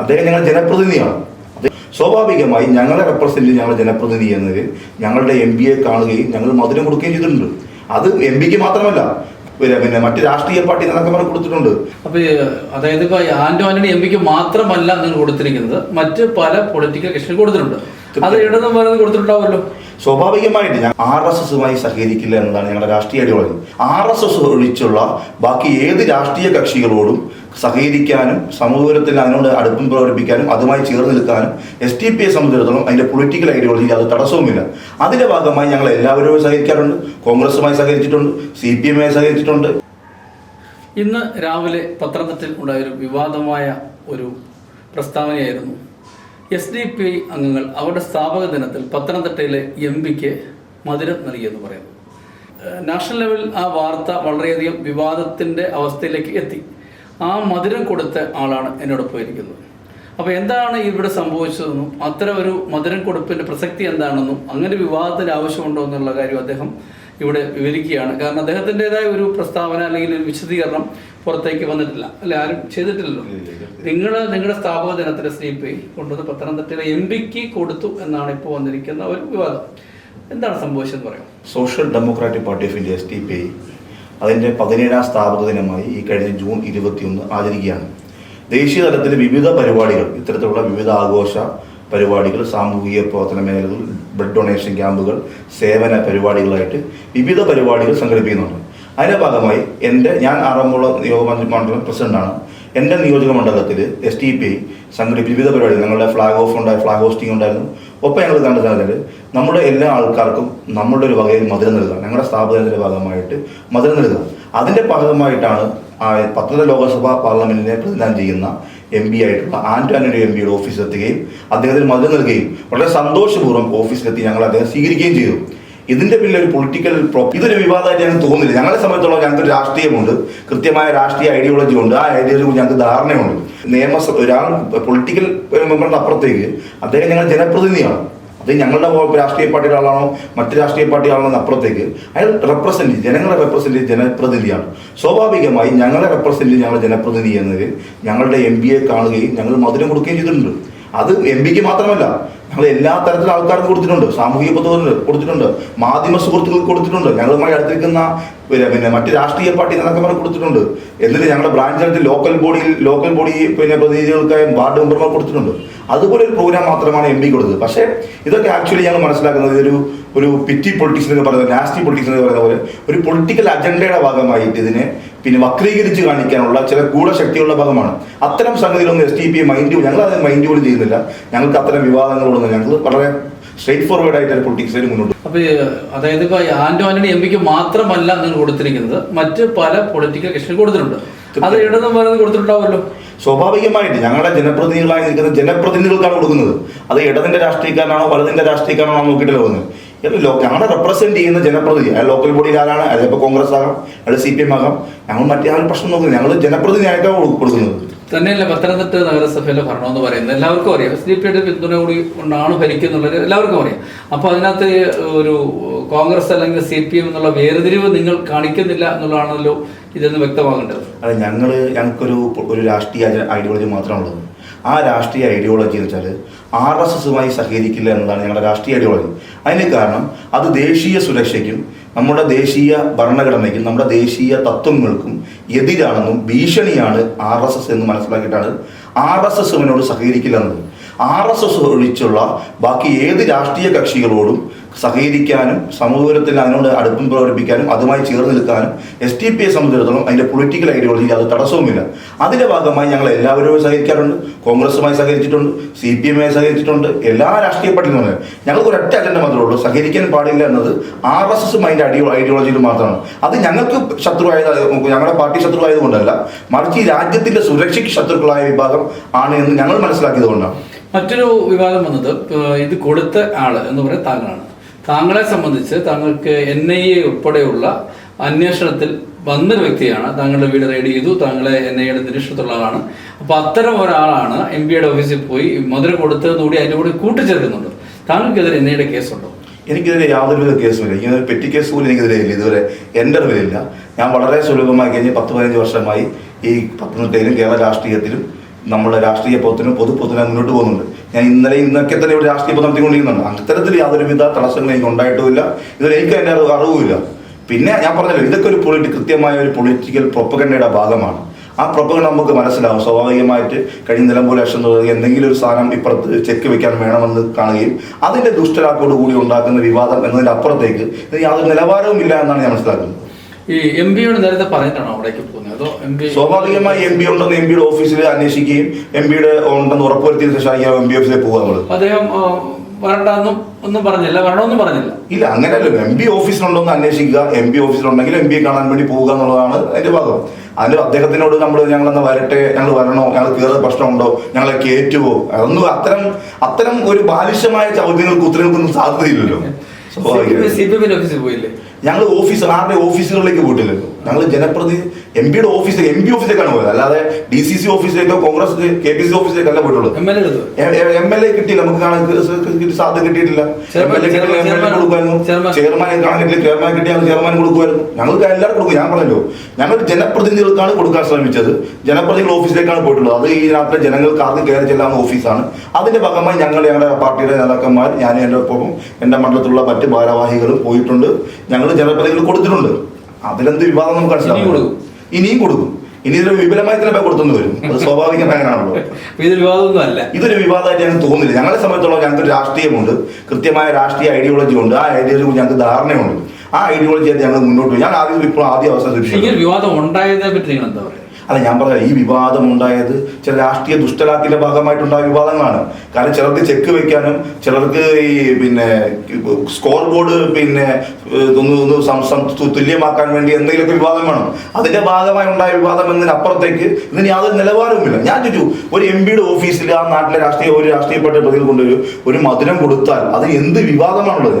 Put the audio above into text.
അദ്ദേഹം ഞങ്ങൾ ജനപ്രതിനിധിയാണ്. സ്വാഭാവികമായി ഞങ്ങളെ റെപ്രസെന്റ് ഞങ്ങൾ ജനപ്രതിനിധി എന്നതിൽ ഞങ്ങളുടെ എം പിയെ കാണുകയും ഞങ്ങൾ മധുരം കൊടുക്കുകയും ചെയ്തിട്ടുണ്ട്. അത് എം പിക്ക് മാത്രമല്ല പിന്നെ മറ്റു രാഷ്ട്രീയ പാർട്ടി നേതാക്കന്മാർ കൊടുത്തിട്ടുണ്ട്. അപ്പൊ അതായത് ഇപ്പൊ ആന്റോ ആന്റണി എം പിക്ക് മാത്രമല്ല നിങ്ങൾ കൊടുത്തിരിക്കുന്നത്. മറ്റ് പല പൊളിറ്റിക്കൽ കക്ഷികൾ കൊടുത്തിട്ടുണ്ട്. അത് ഇടതും വലതും കൊടുത്തിട്ടുണ്ടാവുമല്ലോ. സ്വാഭാവികമായിട്ട് ഞാൻ ആർ എസ് എസുമായി സഹകരിക്കില്ല എന്നതാണ് ഞങ്ങളുടെ രാഷ്ട്രീയ ഐഡിയോളജി ആർ എസ് എസ് ഒഴിച്ചുള്ള ബാക്കി ഏത് രാഷ്ട്രീയ കക്ഷികളോടും സഹകരിക്കാനും സമൂഹത്തിൽ അതിനോട് അടുപ്പം പ്രകടിപ്പിക്കാനും അതുമായി ചേർന്ന് നിൽക്കാനും എസ് ടി പി എ സംബന്ധിച്ചിടത്തോളം അതിന്റെ പൊളിറ്റിക്കൽ ഐഡിയോളജി അത് തടസ്സവുമില്ല. അതിന്റെ ഭാഗമായി ഞങ്ങൾ എല്ലാവരും സഹകരിക്കാറുണ്ട്. കോൺഗ്രസുമായി സഹകരിച്ചിട്ടുണ്ട്. C P എമ്മുമായി സഹകരിച്ചിട്ടുണ്ട്. ഇന്ന് രാവിലെ പത്രത്തിൽ ഉണ്ടായൊരു വിവാദമായ ഒരു പ്രസ്താവനയായിരുന്നു എസ് ഡി പി ഐ അംഗങ്ങൾ അവരുടെ സ്ഥാപക ദിനത്തിൽ പത്തനംതിട്ടയിലെ എം പിക്ക് മധുരം നൽകിയെന്ന് പറയുന്നു. നാഷണൽ ലെവൽ ആ വാർത്ത വളരെയധികം വിവാദത്തിന്റെ അവസ്ഥയിലേക്ക് എത്തി. ആ മധുരം കൊടുത്ത ആളാണ് എന്നോടൊപ്പം ഇരിക്കുന്നത് അപ്പോൾ എന്താണ് ഇവിടെ സംഭവിച്ചതെന്നും അത്തരം ഒരു മധുരം കൊടുപ്പിന്റെ പ്രസക്തി എന്താണെന്നും അങ്ങനെ വിവാദത്തിന് ആവശ്യമുണ്ടോ എന്നുള്ള കാര്യം അദ്ദേഹം ഇവിടെ വിവരിക്കുകയാണ്. കാരണം അദ്ദേഹത്തിന്റെതായ ഒരു പ്രസ്താവന അല്ലെങ്കിൽ ഒരു വിശദീകരണം പുറത്തേക്ക് വന്നിട്ടില്ല. അല്ലെ? ആരും ചെയ്തിട്ടില്ലല്ലോ. നിങ്ങൾ നിങ്ങളുടെ സ്ഥാപക ദിനത്തിൽ എസ് ഡി പി കൊണ്ടുവന്ന് പത്തനംതിട്ടയിലെ എം പിക്ക് കൊടുത്തു എന്നാണ് ഇപ്പോൾ വന്നിരിക്കുന്ന ഒരു വിവാദം. എന്താണ് സംഭവിച്ചതെന്ന് പറയാം social democratic party of India S T P അതിന്റെ പതിനേഴാം സ്ഥാപക ദിനമായി ഈ കഴിഞ്ഞ ജൂൺ ഇരുപത്തിയൊന്ന് ആചരിക്കുകയാണ്. ദേശീയ തലത്തിൽ വിവിധ പരിപാടികൾ ഇത്തരത്തിലുള്ള വിവിധ ആഘോഷ പരിപാടികൾ സാമൂഹിക പ്രവർത്തന മേഖലകൾ ബ്ലഡ് ഡൊണേഷൻ ക്യാമ്പുകൾ സേവന പരിപാടികളായിട്ട് വിവിധ പരിപാടികൾ സംഘടിപ്പിക്കുന്നുണ്ട്. അതിന്റെ ഭാഗമായി എന്റെ ഞാൻ ആറന്മുള നിയോഗമന്ത്രി മണ്ഡലം പ്രസിഡന്റാണ്. എന്റെ നിയോജക മണ്ഡലത്തിൽ എസ് ടി പി സംഘടിപ്പിച്ച വിവിധ പരിപാടികൾ ഞങ്ങളുടെ ഫ്ലാഗ് ഓഫ് ഉണ്ടായി ഫ്ലാഗ് ഹോസ്റ്റിംഗ് ഉണ്ടായിരുന്നു. ഒപ്പം ഞങ്ങൾ കണ്ടത് നമ്മുടെ എല്ലാ ആൾക്കാർക്കും നമ്മളുടെ ഒരു വകയിൽ മധുരം നൽകുക ഞങ്ങളുടെ സ്ഥാപനത്തിന്റെ ഭാഗമായിട്ട് മധുരം നൽകുക. അതിന്റെ ഭാഗമായിട്ടാണ് പത്തനംതിട്ട ലോകസഭാ പാർലമെന്റിനെ പ്രതിദാനം ചെയ്യുന്ന എം പി ആയിട്ടുള്ള ആന്റോ ആന്റണി എം പിയുടെ ഓഫീസിലെത്തുകയും അദ്ദേഹത്തിന് മധുരം നൽകുകയും വളരെ സന്തോഷപൂർവം ഓഫീസിലെത്തി ഞങ്ങൾ അദ്ദേഹം സ്വീകരിക്കുകയും ചെയ്തു. ഇതിന്റെ പിന്നിൽ ഒരു പൊളിറ്റിക്കൽ ഇതൊരു വിവാദമായിട്ട് ഞങ്ങൾക്ക് തോന്നുന്നില്ല. ഞങ്ങളെ സംബന്ധിച്ചോളം ഞങ്ങൾക്ക് രാഷ്ട്രീയമുണ്ട്. കൃത്യമായ രാഷ്ട്രീയ ഐഡിയോളജി ഉണ്ട്. ആ ഐഡിയോളജി ഞങ്ങൾക്ക് ധാരണയുണ്ട്. നിയമസഭ ഒരാൾ പൊളിറ്റിക്കൽ മെമ്പറിന്റെ അപ്പുറത്തേക്ക് അദ്ദേഹം ഞങ്ങൾ ജനപ്രതിനിധിയാണ്. അത് ഞങ്ങളുടെ രാഷ്ട്രീയ പാർട്ടിയുടെ ആളാണോ? മറ്റ് രാഷ്ട്രീയ പാർട്ടി ആളാണോ അപ്പുറത്തേക്ക് അയാൾ റെപ്രസെന്റ് ജനങ്ങളെ റെപ്രസെന്റ് ജനപ്രതിനിധിയാണ്. സ്വാഭാവികമായി ഞങ്ങളെ റെപ്രസെന്റ് ഞങ്ങളുടെ ജനപ്രതിനിധി എന്നതിൽ ഞങ്ങളുടെ എം പിയെ കാണുകയും ഞങ്ങൾ മധുരം കൊടുക്കുകയും ചെയ്തിട്ടുണ്ട്. അത് എം പിക്ക് മാത്രമല്ല ഞങ്ങൾ എല്ലാ തരത്തിലുള്ള ആൾക്കാർക്ക് കൊടുത്തിട്ടുണ്ട്. സാമൂഹിക പൊതുവിന് കൊടുത്തിട്ടുണ്ട്. മാധ്യമ സുഹൃത്തുക്കൾക്ക് കൊടുത്തിട്ടുണ്ട്. ഞങ്ങളുമായി അടുത്തിരിക്കുന്ന പിന്നെ മറ്റു രാഷ്ട്രീയ പാർട്ടി നേതാക്കന്മാർ കൊടുത്തിട്ടുണ്ട്. എന്നിട്ട് ഞങ്ങളുടെ ബ്രാഞ്ച് തലത്തിൽ ലോക്കൽ ബോഡിയിൽ ലോക്കൽ ബോഡി പിന്നെ പ്രതിനിധികൾക്കായും വാർഡ് മെമ്പർമാർ കൊടുത്തിട്ടുണ്ട്. അതുപോലെ ഒരു പ്രോഗ്രാം മാത്രമാണ് എം പി കൊടുത്തത്. പക്ഷേ ഇതൊക്കെ ആക്ച്വലി ഞങ്ങൾ മനസ്സിലാക്കുന്നത് ഇതൊരു ഒരു പിറ്റി പൊളിറ്റിക്സ് എന്ന് പറയുന്നത് നാസ്റ്റി പൊളിറ്റിക്സ് എന്ന് പറയുന്ന പോലെ ഒരു പൊളിറ്റിക്കൽ അജണ്ടയുടെ ഭാഗമായിട്ട് ഇതിനെ പിന്നെ വക്രീകരിച്ച് കാണിക്കാനുള്ള ചില ഗൂഢശക്തിയുള്ള ഭാഗമാണ്. അത്തരം സംഗതികളൊന്നും എസ് ടി പി മൈൻഡ് ഞങ്ങൾ അത് മൈൻഡ് പോലും ചെയ്യുന്നില്ല. ഞങ്ങൾക്ക് അത്തരം വിവാദങ്ങളൊന്നും ഞങ്ങൾ വളരെ സ്ട്രേറ്റ് ഫോർവേഡ് ആയിട്ട് പൊളിറ്റിക്സിൽ മുന്നോട്ട് അപ്പൊ അതായത് ഇപ്പൊ ആന്റോ ആന്റണി എം പിക്ക് മാത്രമല്ല നിങ്ങൾ കൊടുത്തിരിക്കുന്നത്. മറ്റ് പല പൊളിറ്റിക്കൽ കക്ഷികൾ കൊടുത്തിട്ടുണ്ട്. അത് ഇടതും പറയുന്നത് കൊടുത്തിട്ടുണ്ടാവുമല്ലോ. സ്വാഭാവികമായിട്ട് ഞങ്ങളുടെ ജനപ്രതിനിധികളായി നിൽക്കുന്ന ജനപ്രതിനിധികൾക്കാണ് കൊടുക്കുന്നത്. അത് ഇടതിന്റെ രാഷ്ട്രീയക്കാരനാണോ വലതിന്റെ രാഷ്ട്രീയക്കാരനാണോ നോക്കിയിട്ടില്ല പോകുന്നത്. ഞങ്ങളെ റെപ്രസെന്റ് ചെയ്യുന്ന ജനപ്രതിനിധി അയാൾ ലോക്കൽ ബോഡിയിൽ ആരാണ് അതിപ്പോൾ കോൺഗ്രസ് ആകാം അയാൾ സി പി എം ആകാം. ഞങ്ങൾ മറ്റേ ആൾ പ്രശ്നം നോക്കുന്നത് ഞങ്ങൾ ജനപ്രതിനിധിയായിട്ടാണ് കൊടു- കൊടുക്കുന്നത്. തന്നെയല്ല പത്തനംതിട്ട നഗരസഭയിലെ ഭരണം എന്ന് പറയുന്നത് എല്ലാവർക്കും അറിയാം. എസ് ഡി പിയുടെ പിന്തുണ കൂടി കൊണ്ടാണ് ഭരിക്കുന്നുള്ളത് എല്ലാവർക്കും അറിയാം. അപ്പോൾ അതിനകത്ത് ഒരു കോൺഗ്രസ് അല്ലെങ്കിൽ സി പി എം എന്നുള്ള വേർതിരിവ് നിങ്ങൾ കാണിക്കുന്നില്ല എന്നുള്ളതാണല്ലോ ഇതെന്ന് വ്യക്തമാകേണ്ടത്. അതെ ഞങ്ങൾ ഞങ്ങൾക്കൊരു ഒരു രാഷ്ട്രീയ ഐഡിയോളജി മാത്രമുള്ളത് ആ രാഷ്ട്രീയ ഐഡിയോളജി എന്ന് വെച്ചാൽ ആർ എസ് എസുമായി സഹകരിക്കില്ല എന്നതാണ് ഞങ്ങളുടെ രാഷ്ട്രീയ ഐഡിയോളജി അതിന് കാരണം അത് ദേശീയ സുരക്ഷയ്ക്കും നമ്മുടെ ദേശീയ ഭരണഘടനയ്ക്കും നമ്മുടെ ദേശീയ തത്വങ്ങൾക്കും എതിരാണെന്നും ഭീഷണിയാണ് ആർ എസ് എസ് എന്ന് മനസ്സിലാക്കിയിട്ടാണ് ആർ എസ് എസുവിനോട് സഹകരിക്കില്ല എന്നത് ആർ എസ് എസ് ഒഴിച്ചുള്ള ബാക്കി ഏത് രാഷ്ട്രീയ കക്ഷികളോടും സഹകരിക്കാനും സമൂഹത്തിൽ അതിനോട് അടുപ്പം പ്രകടിപ്പിക്കാനും അതുമായി ചേർന്ന് നിൽക്കാനും എസ് ടി പി എ സംബന്ധിച്ചിടത്തോളം അതിന്റെ പൊളിറ്റിക്കൽ ഐഡിയോളജി അത് തടസ്സവുമില്ല. അതിന്റെ ഭാഗമായി ഞങ്ങൾ എല്ലാവരും സഹകരിക്കാറുണ്ട്. കോൺഗ്രസുമായി സഹകരിച്ചിട്ടുണ്ട്. C P എമ്മുമായി സഹകരിച്ചിട്ടുണ്ട്. എല്ലാ രാഷ്ട്രീയ പാർട്ടികളും ഞങ്ങൾക്ക് ഒരൊറ്റ അജണ്ട മാത്രമേ ഉള്ളൂ. സഹകരിക്കാൻ പാടില്ല എന്നത് ആർ എസ് എസും അതിന്റെ അടിയോ ഐഡിയോളജിയിൽ മാത്രമാണ്. അത് ഞങ്ങൾക്ക് ശത്രുവായത് ഞങ്ങളുടെ പാർട്ടി ശത്രുവായതുകൊണ്ടല്ല മറിച്ച് ഈ രാജ്യത്തിന്റെ സുരക്ഷയ്ക്ക് ശത്രുക്കളായ വിഭാഗം ആണ് എന്ന് ഞങ്ങൾ മനസ്സിലാക്കിയത് കൊണ്ടാണ്. മറ്റൊരു വിവാദം വന്നത് ഇത് കൊടുത്ത ആൾ എന്ന് പറയുന്നത് താങ്കളാണ്. താങ്കളെ സംബന്ധിച്ച് താങ്കൾക്ക് എൻ ഐ എ ഉൾപ്പെടെയുള്ള അന്വേഷണത്തിൽ വന്നൊരു വ്യക്തിയാണ്. താങ്കളുടെ വീട് റെയ്ഡ് ചെയ്തു താങ്കളെ എൻ ഐ എയുടെ നിരീക്ഷണത്തിലുള്ള ആളാണ്. അപ്പോൾ അത്തരം ഒരാളാണ് എം പിയുടെ ഓഫീസിൽ പോയി മധുര കൊടുത്തതെന്നുകൂടി അതിന്റെ കൂടെ കൂട്ടിച്ചേർക്കുന്നുണ്ട്. താങ്കൾക്കെതിരെ എൻ ഐയുടെ കേസുണ്ടോ? എനിക്കെതിരെ യാതൊരുവിധ കേസുമില്ല. ഇങ്ങനെ പെറ്റി കേസ് പോലും എനിക്കെതിരെ ഇല്ല. ഇതുവരെ എന്റെ അറിവിലില്ല. ഞാൻ വളരെ സുലഭമായി കഴിഞ്ഞ് പത്ത് പതിനഞ്ച് വർഷമായി ഈ പത്തനംതിട്ടയിലും കേരള രാഷ്ട്രീയത്തിലും നമ്മുടെ രാഷ്ട്രീയ പൊതു പൊതുപ്രവർത്തനം മുന്നോട്ട് പോകുന്നുണ്ട്. ഞാൻ ഇന്നലെ ഇന്നൊക്കെ തന്നെ ഒരു രാഷ്ട്രീയ പ്രവർത്തനം നടത്തിക്കൊണ്ടിരിക്കുന്നുണ്ട്. അത്തരത്തിൽ യാതൊരുവിധ തടസ്സങ്ങളും എനിക്ക് ഉണ്ടായിട്ടുമില്ല. ഇതിൽ എനിക്ക് അതിന്റെ അത് അറിവുമില്ല. പിന്നെ ഞാൻ പറഞ്ഞല്ലോ ഇതൊക്കെ ഒരു പൊളിറ്റി കൃത്യമായ ഒരു പൊളിറ്റിക്കൽ പ്രൊപ്പഗണ്ടയുടെ ഭാഗമാണ്. ആ പ്രൊപ്പഗണ്ട നമുക്ക് മനസ്സിലാവും. സ്വാഭാവികമായിട്ട് കഴിഞ്ഞ നിലമ്പൂർ ലക്ഷം തുടങ്ങി എന്തെങ്കിലും ഒരു സാധനം ഇപ്പുറത്ത് ചെക്ക് വെക്കാൻ വേണമെന്ന് കാണുകയും അതിന്റെ ദുഷ്ടരാക്കോട് കൂടി ഉണ്ടാക്കുന്ന വിവാദം എന്നതിന്റെ അപ്പുറത്തേക്ക് യാതൊരു നിലവാരവും ഇല്ല എന്നാണ് ഞാൻ മനസ്സിലാക്കുന്നത്. ഈ എം പിയോട് നേരത്തെ പറഞ്ഞിട്ടാണോ അവിടേക്ക് പോകുന്നത്? അതോ എം പി സ്വാഭാവികമായി എം പി ഉണ്ടെന്ന് എം പിയുടെ ഓഫീസിൽ അന്വേഷിക്കുകയും എം പിയുടെ ഉണ്ടെന്ന് ഉറപ്പുവരുത്തിയതിനു ശേഷം എം പി ഓഫീസിൽ പോകുക നമ്മൾ അദ്ദേഹം വരണ്ടെന്നും ഒന്നും പറഞ്ഞില്ല. വരണമെന്നും പറഞ്ഞില്ല. ഇല്ല അങ്ങനെയല്ലോ എം പി ഓഫീസിലുണ്ടോന്ന് അന്വേഷിക്കുക. എം പി ഓഫീസിലുണ്ടെങ്കിൽ എം പിയെ കാണാൻ വേണ്ടി പോവുക എന്നുള്ളതാണ് അതിന്റെ ഭാഗം. അതിന് അദ്ദേഹത്തിനോട് നമ്മൾ ഞങ്ങൾ എന്നാ വരട്ടെ ഞങ്ങൾ വരണോ ഞങ്ങൾ കയറുന്ന പ്രശ്നമുണ്ടോ ഞങ്ങളെ കയറ്റുവോ അതൊന്നും അത്തരം അത്തരം ഒരു ബാലിശമായ ചോദ്യങ്ങൾക്ക് ഉത്തരങ്ങൾക്കൊന്നും സാധ്യതയില്ലല്ലോ. സി പി എമ്മിന്റെ ഓഫീസിൽ പോയില്ലേ? ഞങ്ങൾ ഓഫീസ് ആരുടെ ഓഫീസുകളിലേക്ക് പോയിട്ടില്ലല്ലോ? ഞങ്ങൾ ജനപ്രതി എം പിയുടെ ഓഫീസ് എം പി ഓഫീസിലേക്കാണ് പോയത്. അല്ലാതെ ഡി സി സി ഓഫീസിലേക്കോ കോൺഗ്രസ് കെ പി സി ഓഫീസിലേക്കല്ല പോയിട്ടുള്ളത്. എം എൽ എ കിട്ടിയില്ല. നമുക്ക് കാണാൻ സാധ്യത കിട്ടിയിട്ടില്ല. എം എൽ എ കിട്ടിയില്ല എം എൽ എ ചെയർമാൻ- കൊടുക്കുമായിരുന്നു. ചെയർമാനെ കാണാൻ കിട്ടില്ല ചെയർമാൻ കിട്ടിയാൽ ചെയർമാൻ കൊടുക്കുമായിരുന്നു. ഞങ്ങൾക്ക് എല്ലാവർക്കും കൊടുക്കും. ഞാൻ പറഞ്ഞല്ലോ. ഞങ്ങൾ ജനപ്രതിനിധികൾക്കാണ് കൊടുക്കാൻ ശ്രമിച്ചത്. ജനപ്രതിനിധികൾ ഓഫീസിലേക്കാണ് പോയിട്ടുള്ളത്. അത് ഈ നാട്ടിലെ ജനങ്ങൾക്ക് ആദ്യം കയറി ചെല്ലാവുന്ന ഓഫീസാണ്. അതിന്റെ ഭാഗമായി ഞങ്ങൾ ഞങ്ങളുടെ പാർട്ടിയുടെ നേതാക്കന്മാർ ഞാൻ എന്റെ ഒപ്പം എന്റെ മണ്ഡലത്തിലുള്ള മറ്റ് ഭാരവാഹികളും പോയിട്ടുണ്ട്. ഞങ്ങൾ ജനപ്രതിനിധികൾ കൊടുത്തിട്ടുണ്ട്. അതിലെന്ത് വിവാദം നമുക്ക് മനസ്സിലാവും? കൊടുക്കും. ഇനിയും കൊടുക്കും. ഇനി ഇതൊരു വിപുലമായി തന്നെ കൊടുത്തു വരും. അത് സ്വാഭാവികമായാണല്ലോ അപ്പൊ ഇതൊരു വിവാദമൊന്നും അല്ല. ഇതൊരു വിവാദമായിട്ട് ഞങ്ങൾക്ക് തോന്നുന്നില്ല. ഞങ്ങളെ സംബന്ധിച്ചോളം ഞങ്ങൾക്ക് ഒരു രാഷ്ട്രീയമുണ്ട്. കൃത്യമായ രാഷ്ട്രീയ ഐഡിയോളജി ഉണ്ട്. ആ ഐഡിയോളജി ഞങ്ങൾക്ക് ധാരണയുണ്ട്. ആ ഐഡിയോളജി ആയിട്ട് ഞങ്ങൾ മുന്നോട്ട് പോയി. ഞാൻ ആദ്യം ഇപ്പോൾ ആദ്യ ഒരു വിവാദം ഉണ്ടായതിനെ പറ്റി നിങ്ങൾ എന്താ പറയുക? അല്ല ഞാൻ പറയാം ഈ വിവാദം ഉണ്ടായത് ചില രാഷ്ട്രീയ ദുഷ്ടലാക്കിന്റെ ഭാഗമായിട്ടുണ്ടായ വിവാദങ്ങളാണ്. കാരണം ചിലർക്ക് ചെക്ക് വെക്കാനും ചിലർക്ക് ഈ പിന്നെ സ്കോർ ബോർഡ് പിന്നെ തുല്യമാക്കാൻ വേണ്ടി എന്തെങ്കിലുമൊക്കെ വിവാദം വേണം. അതിന്റെ ഭാഗമായി ഉണ്ടായ വിവാദം എന്നതിനപ്പുറത്തേക്ക് ഇതിന് യാതൊരു നിലവാരവുമില്ല ഞാൻ ചോദിച്ചു ഒരു എം പിയുടെ ഓഫീസിൽ ആ നാട്ടിലെ രാഷ്ട്രീയ ഒരു രാഷ്ട്രീയപ്പെട്ട പ്രതികൾ കൊണ്ടൊരു ഒരു മധുരം കൊടുത്താൽ അത് എന്ത് വിവാദമാണുള്ളത്?